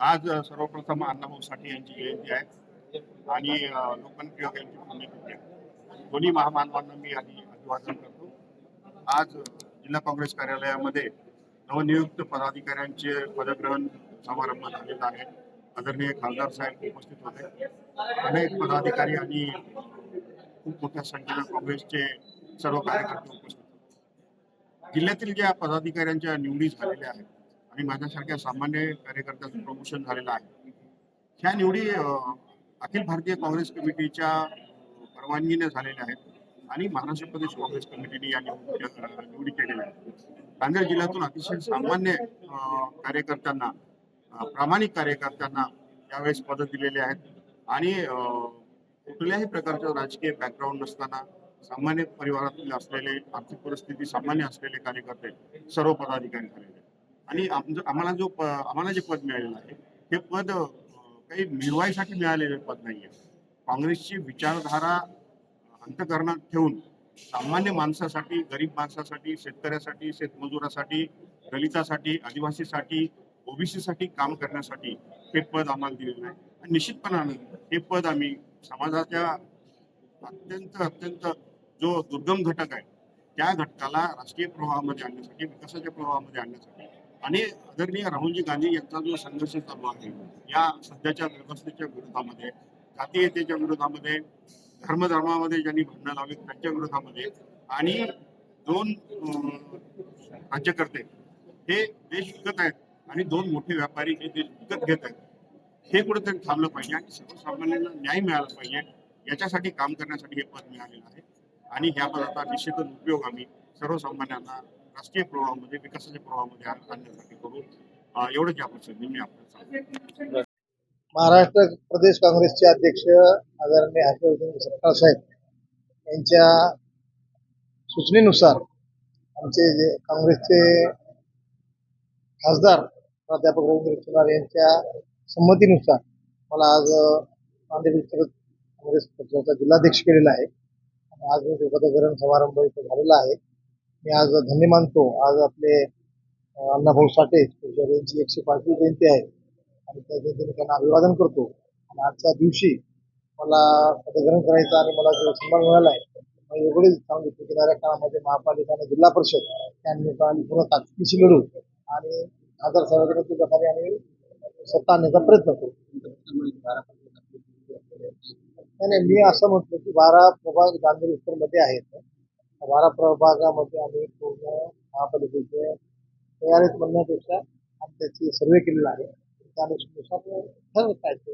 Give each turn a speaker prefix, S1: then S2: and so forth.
S1: आज सर्वप्रथम अण्णाभाऊ साठे यांची जयंती आहे आणि अ, लोकमान्य टिळक यांची पुण्यतिथी आहे. दोन्ही महामानवांना मी आधी अभिवादन करतो. आज जिल्हा काँग्रेस कार्यालयामध्ये नवनियुक्त पदाधिकाऱ्यांचे पदग्रहण समारंभ झालेला आहे. आदरणीय खासदार साहेब उपस्थित होते. अनेक पदाधिकारी आणि खूप मोठ्या संख्येनं काँग्रेसचे सर्व कार्यकर्ते उपस्थित जिल्ह्यातील ज्या पदाधिकाऱ्यांच्या निवडी झालेल्या आहेत आणि माझ्यासारख्या सामान्य कार्यकर्त्याचं प्रमोशन झालेलं आहे ह्या निवडी अखिल भारतीय काँग्रेस कमिटीच्या परवानगीने झालेल्या आहेत आणि महाराष्ट्र प्रदेश काँग्रेस कमिटीने या निवडी केलेल्या आहेत. नांदेड जिल्ह्यातून अतिशय सामान्य कार्यकर्त्यांना प्रामाणिक कार्यकर्त्यांना यावेळेस पदं दिलेली आहेत आणि कुठल्याही प्रकारचं राजकीय बॅकग्राऊंड नसताना सामान्य परिवारातले असलेले आर्थिक परिस्थिती सामान्य असलेले कार्यकर्ते सर्व पदाधिकारी झालेले आणि आमचं- आम्हाला जो प- आम्हाला जे पद मिळालेलं आहे हे पद काही मिळवायसाठी मिळालेले पद नाही आहे काँग्रेसची विचारधारा अंतकरणात ठेवून सामान्य माणसासाठी गरीब माणसासाठी शेतकऱ्यासाठी शेतमजुरासाठी दलितासाठी आदिवासीसाठी ओबीसीसाठी काम करण्यासाठी हे पद आम्हाला दिलेलं आहे. आणि निश्चितपणानं हे पद आम्ही समाजाच्या अत्यंत अत्यंत जो दुर्गम घटक आहे त्या घटकाला राष्ट्रीय प्रवाहामध्ये आणण्यासाठी विकासाच्या प्रवाहामध्ये आणण्यासाठी आणि आदरणीय राहुलजी गांधी यांचा जो संघर्ष चालू आहे या सध्याच्या व्यवस्थेच्या विरोधामध्ये जातीयतेच्या विरोधामध्ये धर्मधर्मामध्ये ज्यांनी भांडणं लावली त्यांच्या विरोधामध्ये आणि दोन राज्यकर्ते हे देश विकत आहेत आणि दोन मोठे व्यापारी हे देश विकत घेत आहेत. हे कुठेतरी थांबलं पाहिजे आणि सर्वसामान्यांना न्याय मिळाला पाहिजे याच्यासाठी काम करण्यासाठी हे पद मिळालेलं आहे. आणि ह्या पदाचा निश्चितच उपयोग आम्ही सर्वसामान्यांना राष्ट्रीय प्रवाहामध्ये विकासाच्या प्रवाहामध्ये आणण्यासाठी करू. एवढंच या प्रसंगी मी आपल्याला सांगतो
S2: महाराष्ट्र प्रदेश काँग्रेसचे अध्यक्ष आदरणीय हर्षवर्धन सरकार साहेब यांच्या सूचनेनुसार आमचे जे काँग्रेसचे खासदार प्राध्यापक रवींद्र चुनार यांच्या संमतीनुसार मला आज नांदेड उत्तर काँग्रेस पक्षाचा जिल्हाध्यक्ष केलेला आहे. आज मी पदग्रहण समारंभ इथं झालेला आहे. मी आज धन्य मानतो. आज आपले अण्णाभाऊ साठे यांची एकशे पाचवी जयंती आहे. आणि त्या जयंतीने त्यांना अभिवादन करतो. आणि आजच्या दिवशी मला पदग्रहण करायचं आणि मला जो सन्मान मिळाला आहे मी एवढेच सांगितलं की येणाऱ्या काळामध्ये महापालिका आणि जिल्हा परिषद त्यांनी निमित्ताने पूर्ण ताकदीशी लढू आणि खासदार साहेबांच्या प्रकारे आम्ही सत्ता आणण्याचा प्रयत्न करू. नाही नाही, मी असं म्हटलं की बारा प्रभाग गांधी मध्ये आहेत बारा प्रभागामध्ये आम्ही पूर्ण महापालिकेचे तयारीत म्हणण्यापेक्षा आम्ही त्याची सर्वे केलेला आहे त्या अनुषंगानुसार ठरवत आहे ते.